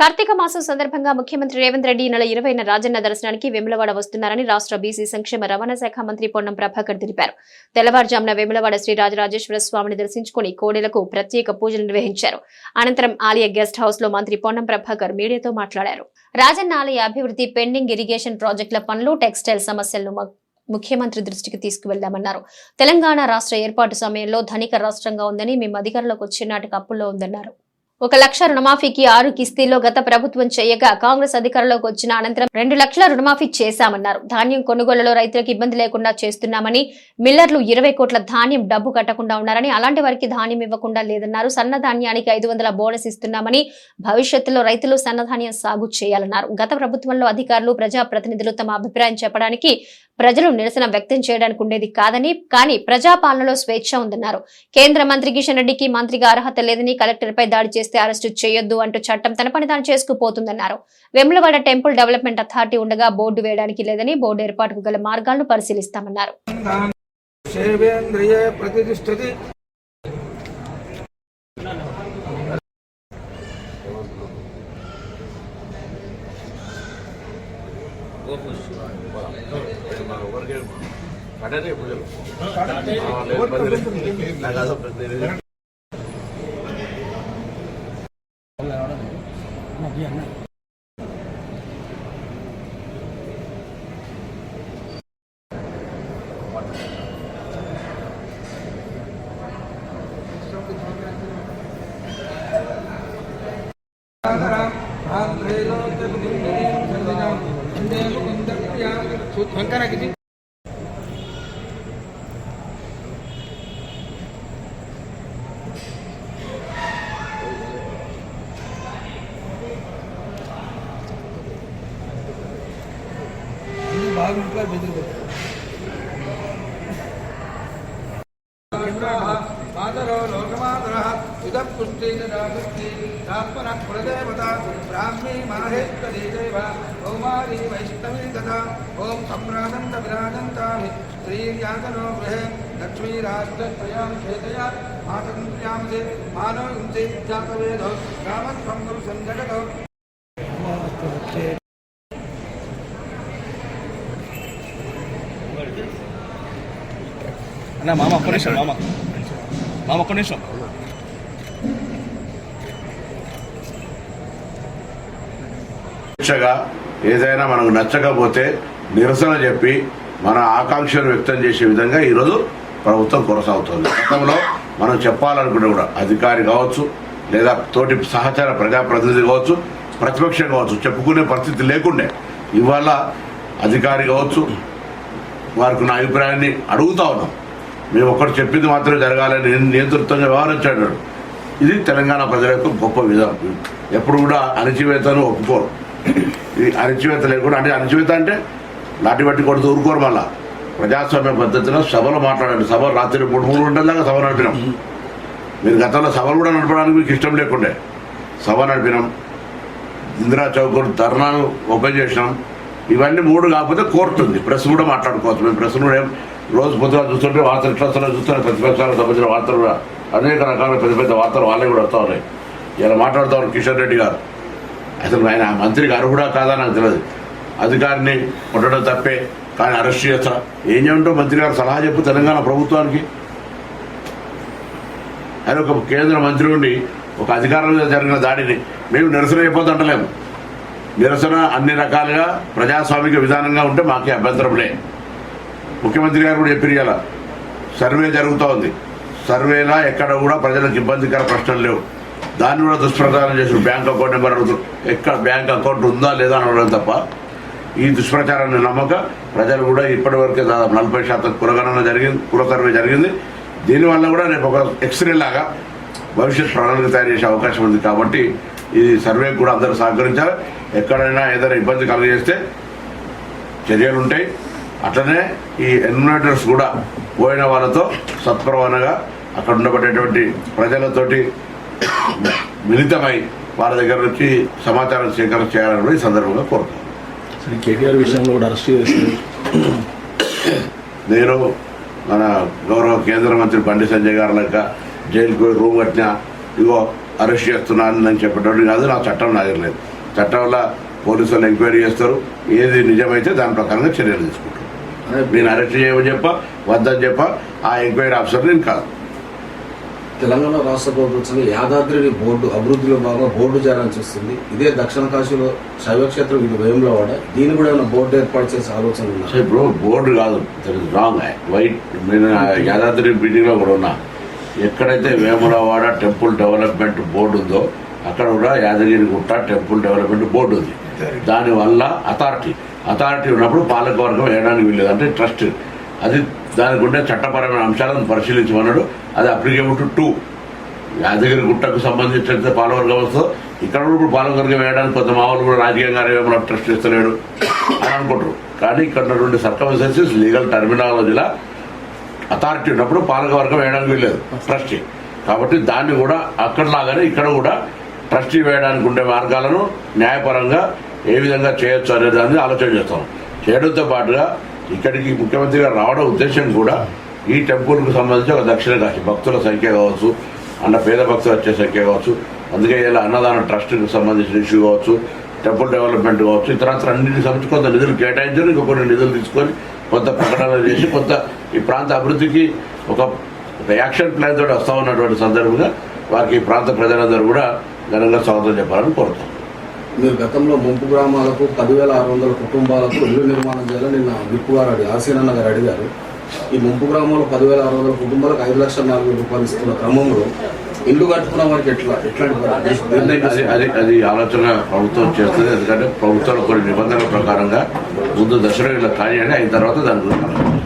కార్తీక మాసం సందర్భంగా ముఖ్యమంత్రి రేవంత్ రెడ్డి నెల ఇరవైన రాజన్న దర్శనానికి వెములవాడ వస్తున్నారని రాష్ట్ర బీసీ సంక్షేమ రవాణా శాఖ మంత్రి పొన్నం ప్రభాకర్ తెలిపారు. తెల్లవారుజామున వెములవాడ శ్రీ రాజరాజేశ్వర స్వామిని దర్శించుకుని కోడెలకు ప్రత్యేక పూజలు నిర్వహించారు. అనంతరం ఆలయ గెస్ట్ హౌస్లో మంత్రి పొన్నం ప్రభాకర్ మీడియాతో మాట్లాడారు. రాజన్న ఆలయ అభివృద్ధి పెండింగ్ ఇరిగేషన్ ప్రాజెక్టుల పనులు టెక్స్టైల్ సమస్యలను ముఖ్యమంత్రి దృష్టికి తీసుకువెళ్ళామన్నారు తెలంగాణ రాష్ట్ర ఏర్పాటు సమయంలో ధనిక రాష్ట్రంగా ఉందని మేము అధికారంలోకి వచ్చే నాటికి అప్పుల్లో ఉందన్నారు. ఒక లక్ష రుణమాఫీకి ఆరు కిస్తీల్లో గత ప్రభుత్వం చేయగా కాంగ్రెస్ అధికారంలోకి వచ్చిన అనంతరం రెండు లక్షల రుణమాఫీ చేశామన్నారు. ధాన్యం కొనుగోలులో రైతులకు ఇబ్బంది లేకుండా చేస్తున్నామని మిల్లర్లు ఇరవై కోట్ల ధాన్యం డబ్బు కట్టకుండా ఉన్నారని అలాంటి వారికి ధాన్యం ఇవ్వకుండా లేదన్నారు. సన్న ధాన్యానికి ఐదు వందల బోనస్ ఇస్తున్నామని భవిష్యత్తులో రైతులు సన్నధాన్యం సాగు చేయాలన్నారు. గత ప్రభుత్వంలో అధికారులు ప్రజాప్రతినిధులు తమ అభిప్రాయం చెప్పడానికి ప్రజలు నిరసన వ్యక్తం చేయడానికి ఉండేది కాదని కానీ ప్రజాపాలనలో స్వేచ్ఛ ఉందన్నారు. కేంద్ర మంత్రి కిషన్ రెడ్డికి మంత్రిగా అర్హత లేదని కలెక్టర్పై దాడి చేస్తే అరెస్టు చేయొద్దు అంటూ చట్టం తన పని తాను చేసుకుపోతుందన్నారు. వెములవాడ టెంపుల్ డెవలప్మెంట్ అథారిటీ ఉండగా బోర్డు వేయడానికి లేదని బోర్డు ఏర్పాటుకు గల మార్గాలను పరిశీలిస్తామన్నారు. கடனே போயிடும் राम राम राम त्रैलोक्य 간단하게 마음과 믿음과 मातरो लोकमातरः युधः पुष्टेन राजस्ति तात्मनः कुलदेवता ब्राह्मी माहेश्वरी देव कौमारी वैष्णवी तथा ॐ सम्राजन्त विराजन्तामि श्रीर्यातनो गृहे लक्ष्मीराष्ट्रत्रयां खेतया मातन्त्र्यामसे मानव युञ्चे जातवेदो रामत्वं गुरु सञ्जगतो அண்ணா மாமா பொன்னேஸ்வரன் மாமா మామ ఒక్క నిమిషం ఏదైనా మనకు నచ్చకపోతే నిరసన చెప్పి మన ఆకాంక్షను వ్యక్తం చేసే విధంగా ఈరోజు ప్రభుత్వం కొనసాగుతుంది. గతంలో మనం చెప్పాలనుకుంటే కూడా అధికారి కావచ్చు లేదా తోటి సహచార ప్రజాప్రతినిధి కావచ్చు ప్రతిపక్షం కావచ్చు చెప్పుకునే పరిస్థితి లేకుండే. ఇవాళ అధికారి కావచ్చు వారికి నా అభిప్రాయాన్ని అడుగుతా ఉన్నాం. మేము ఒక్కటి చెప్పింది మాత్రమే జరగాలని నియంతృత్వంగా వ్యవహరించాడు ఇది తెలంగాణ ప్రజల యొక్క గొప్ప విధానం. ఎప్పుడు కూడా అణచివేతను ఒప్పుకోరు. ఇది అణచివేత లేకుండా అంటే అణచివేత అంటే లాటి బట్టి కొడుతూ ఊరుకోరు మళ్ళా. ప్రజాస్వామ్య పద్ధతిలో సభలు మాట్లాడండి. సభ రాత్రి మూడు మూడు గంటల దాకా సభ నడిపినాం. మీరు గతంలో సభలు కూడా నడపడానికి మీకు ఇష్టం లేకుండే. సభ నడిపినాం. ఇందిరా చౌక్ ధర్నాలు ఓపెన్ చేసినాం. ఇవన్నీ మూడు కాకపోతే కోర్టు ఉంది. ప్రెస్ కూడా మాట్లాడుకోవచ్చు. మేము ప్రెస్ కూడా ఏం రోజు పొద్దున చూస్తుంటే వార్తలు ఇట్లా వస్తున్నాయి చూస్తున్నా ప్రతిపక్షాలకు సంబంధించిన వార్తలు కూడా. అనేక రకాల పెద్ద పెద్ద వార్తలు వాళ్ళే కూడా వస్తూ ఉన్నాయి. ఇలా మాట్లాడుతూ ఉన్నారు కిషన్ రెడ్డి గారు. అసలు ఆయన మంత్రికి అర్హుడా కాదా నాకు తెలియదు. అధికారిని కొట్టడం తప్పే కానీ అరెస్ట్ చేస్తా. ఏం చేయమంటావు మంత్రి గారు? సలహా చెప్పు తెలంగాణ ప్రభుత్వానికి. ఆయన ఒక కేంద్ర మంత్రి ఉండి ఒక అధికారం మీద జరిగిన దాడిని మేము నిరసన అయిపోతుంటలేము నిరసన అన్ని రకాలుగా ప్రజాస్వామిక విధానంగా ఉంటే మాకే అభ్యంతరం లేదు ముఖ్యమంత్రి గారు కూడా చెప్పారు ఇలా సర్వే జరుగుతూ ఉంది సర్వేలా ఎక్కడ కూడా ప్రజలకు ఇబ్బందికర ప్రశ్నలు లేవు. దాన్ని కూడా దుష్ప్రచారం చేసిన బ్యాంక్ అకౌంట్ నెంబర్ అడుగుతారు ఎక్కడ బ్యాంక్ అకౌంట్ ఉందా లేదా అని అడగడం తప్ప ఈ దుష్ప్రచారాన్ని నమ్మక ప్రజలు కూడా ఇప్పటివరకే దాదాపు నలభై శాతం కులగణన జరిగింది కుల సర్వే జరిగింది. దీనివల్ల కూడా రేపు ఒక ఎక్స్రే లాగా భవిష్యత్ ప్రణాళిక తయారు చేసే అవకాశం ఉంది కాబట్టి ఈ సర్వే కూడా అందరూ సహకరించాలి. ఎక్కడైనా ఏదైనా ఇబ్బంది కలిగజేస్తే చర్యలు ఉంటాయి అట్లనే ఈ ఎన్యుమినేటర్స్ కూడా పోయిన వాళ్ళతో సత్ప్రవణగా అక్కడ ఉండబడేటువంటి ప్రజలతోటి మిళితమై వారి దగ్గర నుంచి సమాచారం సేకరణ చేయాలని కూడా ఈ సందర్భంగా కోరుతున్నాను శ్రీ కేటీఆర్ విషయంలో కూడా అరెస్ట్ చేసి నేను మన గౌరవ కేంద్ర మంత్రి బండి సంజయ్ గారు లెక్క జైలుకు పోయి రూమ్ కట్టినా ఇగో అరెస్ట్ చేస్తున్నాను అని చెప్పేటోడు కాదు నా చట్టం నాగలేదు చట్టంలో పోలీసులు ఎంక్వైరీ చేస్తారు ఏది నిజమైతే దాని ప్రకారంగా చర్యలు తీసుకుంటారు. నేను అరెస్ట్ చేయమని చెప్ప వద్దని చెప్ప. ఆ ఎంక్వైరీ ఆఫీసర్ నేను కాదు. తెలంగాణ రాష్ట్ర ప్రభుత్వం యాదాద్రిని బోర్డు అభివృద్ధిలో భాగంగా బోర్డు చేయాలని చూస్తుంది. ఇదే దక్షిణ కాశీలో శైవక్షేత్రం ఇది వేములవాడ దీన్ని కూడా ఏమైనా బోర్డు ఏర్పాటు చేసే ఆలోచన ఇప్పుడు బోర్డు కాదు రాంగ్ వైట్ నేను యాదాద్రి మీటింగ్లో కూడా ఉన్నా. ఎక్కడైతే వేములవాడ టెంపుల్ డెవలప్మెంట్ బోర్డు ఉందో అక్కడ కూడా Yadagiri Gutta temple development board ఉంది. దానివల్ల అథారిటీ అథారిటీ ఉన్నప్పుడు పాలకవర్గం వేయడానికి వీల్లేదు. అంటే ట్రస్ట్. అది దానికి ఉండే చట్టపరమైన అంశాలను పరిశీలించమన్నాడు. అది అప్లికేబుల్ టు టూ యాదగిరి గుట్టకు సంబంధించినట్టు పాలవర్గం వస్తుందో ఇక్కడ ఇప్పుడు పాలవర్గం వేయడానికి కొంత మామూలు కూడా రాజకీయంగా ఏమైనా ట్రస్ట్ ఇస్తలేడు అని అనుకుంటారు. కానీ ఇక్కడ ఉన్నటువంటి సర్కమ్సెన్సెస్ లీగల్ టర్మినాలజీలా అథారిటీ ఉన్నప్పుడు పాలకవర్గం వేయడానికి వీల్లేదు. ట్రస్టీ కాబట్టి దాన్ని కూడా అక్కడలాగానే ఇక్కడ కూడా ట్రస్టీ వేయడానికి ఉండే మార్గాలను న్యాయపరంగా ఏ విధంగా చేయొచ్చు అనే దాన్ని ఆలోచన చేస్తాం. చేయడంతో పాటుగా ఇక్కడికి ముఖ్యమంత్రి గారు రావడం ఉద్దేశం కూడా ఈ టెంపుల్కు సంబంధించి ఒక దక్షిణ కాశీ భక్తుల సంఖ్య కావచ్చు అన్న పేద భక్తులు వచ్చే సంఖ్య కావచ్చు అందుకే ఇలా అన్నదాన ట్రస్ట్కి సంబంధించిన ఇష్యూ కావచ్చు టెంపుల్ డెవలప్మెంట్ కావచ్చు ఇతరత్ర అన్నింటికి సంబంధించి కొంత నిధులు కేటాయించారు ఇంకా కొన్ని నిధులు తీసుకొని కొంత ప్రకటనలు చేసి కొంత ఈ ప్రాంత అభివృద్ధికి ఒక యాక్షన్ ప్లాన్ తోటి వస్తా ఉన్నటువంటి సందర్భంగా వారికి ఈ ప్రాంత ప్రజలందరూ కూడా ఘనంగా స్వాగతం చెప్పాలని కోరుతాం మీరు గతంలో ముంపు గ్రామాలకు పదివేల ఆరు వందల కుటుంబాలకు ఇల్లు నిర్మాణం చేయాలని నిన్న విప్పు గారు అడిగి ఆసీనన్న గారు అడిగారు. ఈ ముంపు గ్రామంలో పదివేల ఆరు వందల కుటుంబాలకు ఐదు లక్షల నాలుగు రూపాయలు ఇస్తున్న క్రమంలో ఇల్లు కట్టుకున్న వారికి ఎట్లా ఎట్లాంటి అది అది ఆలోచన ప్రభుత్వం చేస్తుంది. ఎందుకంటే ప్రభుత్వంలో కొన్ని నిబంధనల ప్రకారంగా ముందు దశలో ఇలా కానీ అయిన తర్వాత దాని గురించి